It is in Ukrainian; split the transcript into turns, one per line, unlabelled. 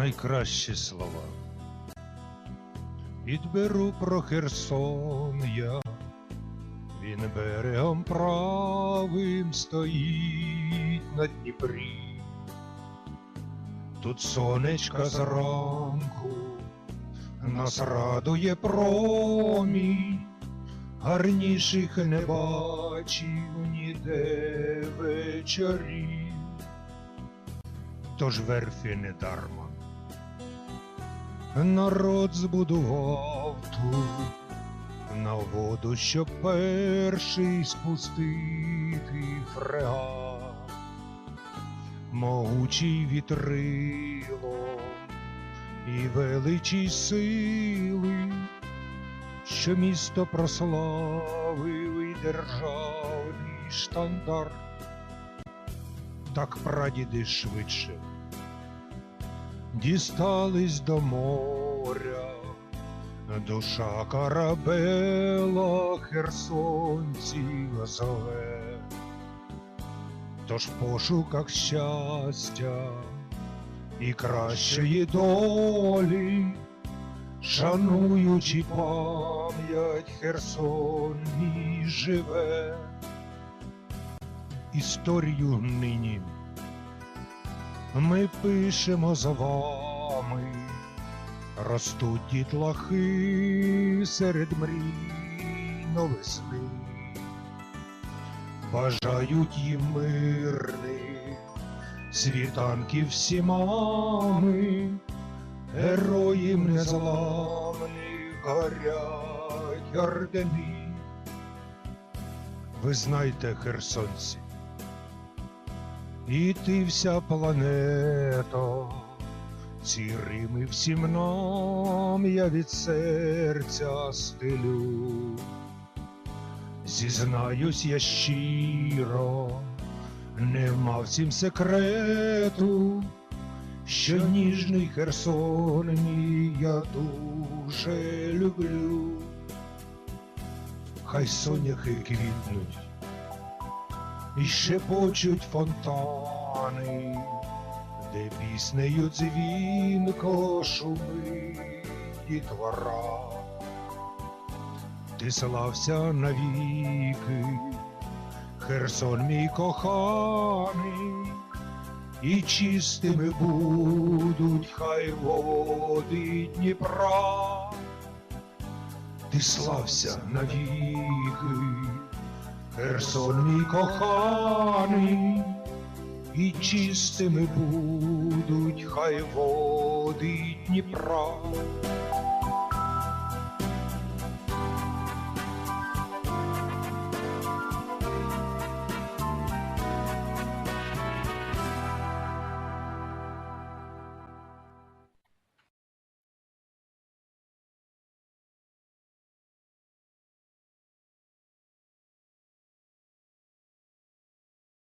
найкращі слова. Підберу про Херсон я, він берегом правим стоїть на Дніпрі. Тут сонечка зранку нас радує промінь, гарніших не бачив ніде вечорів. Тож верфі не дарма. Народ збудував тут на воду, щоб перший спустити фрегат. Могучий вітрило і величій сили, що місто прославив і державний штандарт. Так прадіди швидше дістались до моря, душа корабела херсонців зове. Тож в пошуках щастя і кращої долі, шануючи пам'ять Херсон мій живе, історію нині ми пишемо за вами, ростуть дітлахи серед мрій новесни, бажають їм мирних світанків всі мами, героїв незламних горять ордени. Ви знаєте, херсонці, і ти вся планета, ці Рими всім нам я від серця стелю. Зізнаюсь я щиро, нема в цім секрету, що ніжний Херсон мій я дуже люблю. Хай соняхи квітнуть і шепочуть фонтани, де піснею дзвінко шумить дітвора. Ти слався навіки, Херсон мій коханий, і чистими будуть хай води Дніпра. Ти слався навіки, Херсон мій коханий, і чистими будуть хай води Дніпра.